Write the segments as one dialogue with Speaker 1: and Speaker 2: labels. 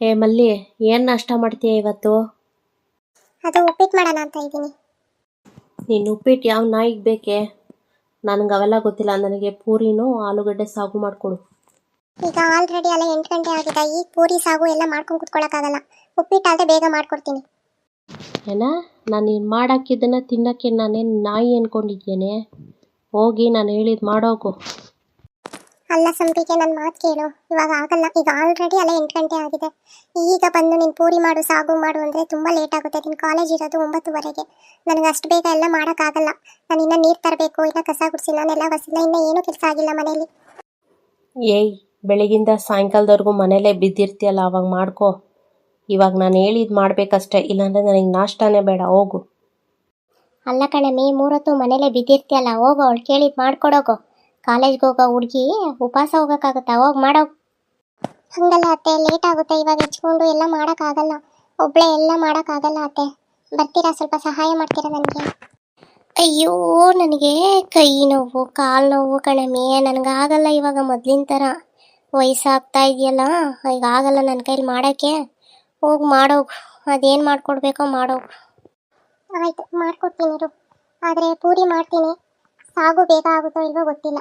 Speaker 1: ಏ ಮಲ್ಲಿ ಏನ್ ನಾಷ್ಟ ಮಾಡ್ತೀಯ ಇವತ್ತು?
Speaker 2: ಅದು ಉಪ್ಪಿಟ್ಟು ಮಾಡೋಣ ಅಂತ ಇದ್ದೀನಿ.
Speaker 1: ನೀನು ಉಪ್ಪಿಟ್ಟು ಯಾವ ನಾಯಿಗೆ ಬೇಕೆ? ನನಗೆ ಅವೆಲ್ಲ ಗೊತ್ತಿಲ್ಲ. ನನಗೆ ಪೂರಿನೂ ಆಲೂಗಡ್ಡೆ ಸಾಗು ಮಾಡ್ಕೊಡು.
Speaker 2: ಈಗ ಆಲ್ರೆಡಿ ಎಲ್ಲ ಎಂಟು ಗಂಟೆ ಆಗಿದೆ. ಈಗ ಪೂರಿ ಸಾಗು ಎಲ್ಲ ಮಾಡ್ಕೊಂಡು ಕುತ್ಕೊಳ್ಳೋಕ್ಕಾಗಲ್ಲ ಉಪ್ಪಿಟ್ಟು ಅಲ್ಲದೆ ಬೇಗ ಮಾಡ್ಕೊಡ್ತೀನಿ.
Speaker 1: ಏನ? ನಾನು ನೀನು ಮಾಡಾಕಿದ್ದನ್ನು ತಿನ್ನೋಕ್ಕೆ ನಾನೇನು ನಾಯಿ ಅನ್ಕೊಂಡಿದ್ದೇನೆ? ಹೋಗಿ ನಾನು ಹೇಳಿದ್ ಮಾಡೋಗು.
Speaker 2: ಅಲ್ಲ ಸಂಪಿಗೆ ನನ್ನ ಮಾತು ಕೇಳು. ಇವಾಗ ಆಗಲ್ಲ. ಈಗ ಆಲ್ರೆಡಿ ಅಲ್ಲ ಎಂಟು ಗಂಟೆ ಆಗಿದೆ. ಈಗ ಬಂದು ನೀನು ಪೂರಿ ಮಾಡು ಸಾಗು ಮಾಡು ಅಂದರೆ ತುಂಬ ಲೇಟ್ ಆಗುತ್ತೆ. ನಿನ್ನ ಕಾಲೇಜ್ ಇರೋದು ಒಂಬತ್ತುವರೆಗೆ. ನನಗೆ ಅಷ್ಟು ಬೇಗ ಎಲ್ಲ ಮಾಡೋಕ್ಕಾಗಲ್ಲ. ನಾನು ಇನ್ನೂ ನೀರು ತರಬೇಕು ಇನ್ನೂ ಕಸ ಗುಡಿಸಿ ನಾನೆಲ್ಲ ಒಸಿಲ್ಲ ಇನ್ನೂ ಏನೂ ಕೆಲಸ ಆಗಿಲ್ಲ ಮನೇಲಿ.
Speaker 1: ಏಯ್ ಬೆಳಗಿಂದ ಸಾಯಂಕಾಲದವರೆಗೂ ಮನೇಲೇ ಬಿದ್ದಿರ್ತೀಯಲ್ಲ ಅವಾಗ ಮಾಡ್ಕೋ. ಇವಾಗ ನಾನು ಹೇಳಿದ್ದು ಮಾಡಬೇಕಷ್ಟೇ. ಇಲ್ಲಾಂದರೆ ನನಗೆ ನಾಷ್ಟಾನೇ ಬೇಡ ಹೋಗು.
Speaker 2: ಅಲ್ಲ ಕಣಮ್ಮಿ ಮೂರೊತ್ತು ಮನೇಲೆ ಬಿದ್ದಿರ್ತೀಯಲ್ಲ ಹೋಗೋ ಅವಳು ಕೇಳಿದ್ ಮಾಡ್ಕೊಡೋಗು. ಕಾಲೇಜ್ಗೆ ಹೋಗೋ ಹುಡುಗಿ ಉಪವಾಸ ಹೋಗೋಕ್ಕಾಗತ್ತಾ? ಹೋಗಿ ಮಾಡೋ. ಹಂಗಲ್ಲ ಅತ್ತೆ ಲೇಟ್ ಆಗುತ್ತೆ. ಇವಾಗ ಹೆಚ್ಕೊಂಡು ಎಲ್ಲ ಮಾಡೋಕ್ಕಾಗಲ್ಲ. ಒಬ್ಳೆ ಎಲ್ಲ ಮಾಡೋಕ್ಕಾಗಲ್ಲ ಅತ್ತೆ. ಬರ್ತೀರಾ? ಸ್ವಲ್ಪ ಸಹಾಯ ಮಾಡ್ತೀರಾ ನನಗೆ? ಅಯ್ಯೋ, ನನಗೆ ಕೈ ನೋವು, ಕಾಲು ನೋವು ಕಣಮೆ ನನಗಾಗಲ್ಲ ಇವಾಗ ಮೊದಲಿನ ಥರ ವಯಸ್ಸಾಗ್ತಾ ಇದೆಯಲ್ಲ ಈಗ ಆಗಲ್ಲ ನನ್ನ ಕೈಲಿ ಮಾಡೋಕ್ಕೆ. ಹೋಗಿ ಮಾಡೋಗು ಅದೇನು ಮಾಡಿಕೊಡ್ಬೇಕೋ ಮಾಡೋಗು ಆಯಿತು, ಮಾಡ್ಕೊಡ್ತೀನಿ ಆದರೆ ಪೂರಿ ಮಾಡ್ತೀನಿ. ಸಾಗು ಬೇಗ ಆಗುತ್ತೋ ಇಲ್ವೋ ಗೊತ್ತಿಲ್ಲ.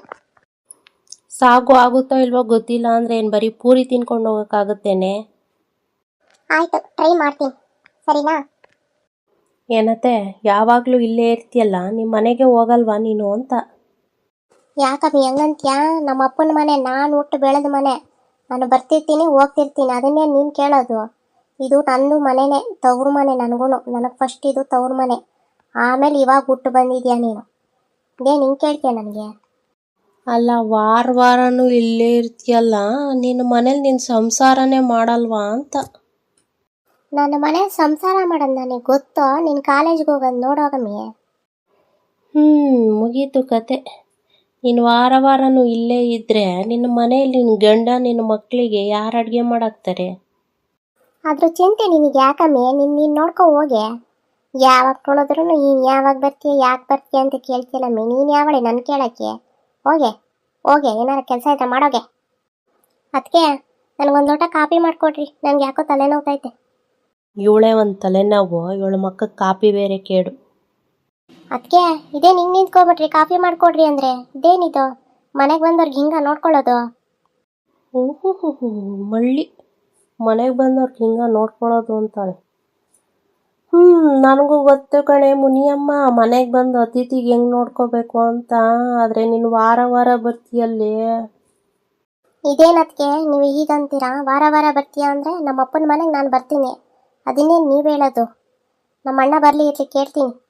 Speaker 1: ಸಾಗು ಆಗುತ್ತೋ ಇಲ್ವೋ ಗೊತ್ತಿಲ್ಲ ಅಂದ್ರೆ ಏನು ಬರೀ ಪೂರಿ ತಿನ್ಕೊಂಡು ಹೋಗೋಕ್ಕಾಗುತ್ತೇನೆ?
Speaker 2: ಆಯ್ತು ಟ್ರೈ ಮಾಡ್ತೀನಿ. ಸರಿನಾ?
Speaker 1: ಏನತ್ತೆ ಯಾವಾಗಲೂ ಇಲ್ಲೇ ಇರ್ತೀಯಲ್ಲ ನಿಮ್ಮ ಮನೆಗೆ ಹೋಗಲ್ವಾ ನೀನು ಅಂತ?
Speaker 2: ಯಾಕಮ್ಮಿ ಹೆಂಗಂತ್ಯಾ? ನಮ್ಮ ಅಪ್ಪನ ಮನೆ ನಾನು ಹುಟ್ಟು ಬೆಳೆದ ಮನೆ. ನಾನು ಬರ್ತಿರ್ತೀನಿ ಹೋಗ್ತಿರ್ತೀನಿ ಅದನ್ನೇ ನೀನು ಕೇಳೋದು. ಇದು ನಂದು ಮನೆನೇ ತವ್ರ ಮನೆ ನನಗೂ ನನಗೆ ಫಸ್ಟ್ ಇದು ತವ್ರ ಮನೆ. ಆಮೇಲೆ ಇವಾಗ ಹುಟ್ಟು ಬಂದಿದ್ಯಾ ನೀನು? ಇದೇ ನಿಂಗೆ ಕೇಳ್ತೀಯ ನನಗೆ
Speaker 1: ಅಲ್ಲ ವಾರ ವಾರನೂ ಇಲ್ಲೇ ಇರ್ತೀಯಲ್ಲ ನಿನ್ನ ಮನೇಲಿ ನಿನ್ನ ಸಂಸಾರನೇ ಮಾಡಲ್ವಾ ಅಂತ.
Speaker 2: ನನ್ನ ಮನೆ ಸಂಸಾರ ಮಾಡೋದು ನನಗೆ ಗೊತ್ತೋ? ನಿನ್ನ ಕಾಲೇಜ್ಗೆ ಹೋಗೋದು ನೋಡೋಗಮ್ಮಿ
Speaker 1: ಹ್ಞೂ ಮುಗೀತು ಕತೆ. ನೀನು ವಾರ ವಾರನೂ ಇಲ್ಲೇ ಇದ್ದರೆ ನಿನ್ನ ಮನೆಯಲ್ಲಿ ನಿನ್ನ ಗಂಡ ನಿನ್ನ ಮಕ್ಕಳಿಗೆ ಯಾರು ಅಡುಗೆ ಮಾಡಾಕ್ತಾರೆ?
Speaker 2: ಅದ್ರ ಚಿಂತೆ ನಿನಗೆ ಯಾಕಮ್ಮಿ? ನಿನ್ನ ನೀನು ನೋಡ್ಕೊ ಹೋಗೆ. ಯಾವಾಗ ನೋಡಿದ್ರು ನೀನು ಯಾವಾಗ ಬರ್ತೀಯ ಯಾಕೆ ಬರ್ತೀಯ ಅಂತ ಕೇಳ್ತಿಲ್ಲಮ್ಮಿ ನೀನು ಯಾವಳೆ ನನ್ನ ಕೇಳಕ್ಕೆ? ಹೋಗೆ ಹೋಗೆ ಏನಾರ ಕೆಲಸ ಆಯ್ತಾ ಮಾಡೋಗೆ. ಅದಕ್ಕೆ ನನಗೊಂದು ಲೋಟ ಕಾಪಿ ಮಾಡಿಕೊಡ್ರಿ. ನನಗೆ ಯಾಕೋ ತಲೆನೋವ್ತೈತೆ
Speaker 1: ಇವಳೇ ಒಂದು ತಲೆನೋವು ಇವಳ ಮಕ್ಕಕ್ಕೆ ಕಾಪಿ ಬೇರೆ ಕೇಡು.
Speaker 2: ಅದಕ್ಕೆ ಇದೇ ನಿಂಗೆ ನಿಂತ್ಕೊಬಿಟ್ರಿ? ಕಾಫಿ ಮಾಡಿಕೊಡ್ರಿ ಅಂದರೆ. ಇದೇನಿದು? ಮನೆಗೆ ಬಂದವ್ರಿಗೆ ಹಿಂಗೆ ನೋಡ್ಕೊಳ್ಳೋದು?
Speaker 1: ಓಹೋ ಮಳ್ಳಿ. ಮನೆಗೆ ಬಂದವ್ರಿಗೆ ಹಿಂಗೆ ನೋಡ್ಕೊಳ್ಳೋದು ಅಂತಾಳೆ. ಹ್ಞೂ ನನಗೂ ಗೊತ್ತು ಕಣೆ. ಮುನಿಯಮ್ಮ, ಮನೆಗೆ ಬಂದು ಅತಿಥಿಗೆ ಹೆಂಗ್ ನೋಡ್ಕೋಬೇಕು ಅಂತ. ಆದ್ರೆ ನೀನು ವಾರ ವಾರ ಬರ್ತೀಯಲ್ಲಿ.
Speaker 2: ಇದೇನತ್ಗೆ? ನೀವು ಹೀಗಂತೀರಾ? ವಾರ ವಾರ ಬರ್ತೀಯಾ ಅಂದರೆ ನಮ್ಮ ಅಪ್ಪನ ಮನೆಗೆ ನಾನು ಬರ್ತೀನಿ. ಅದನ್ನೇ ನೀವು ಹೇಳೋದು. ನಮ್ಮ ಅಣ್ಣ ಬರಲಿ, ಇರ್ಲಿ, ಕೇಳ್ತೀನಿ.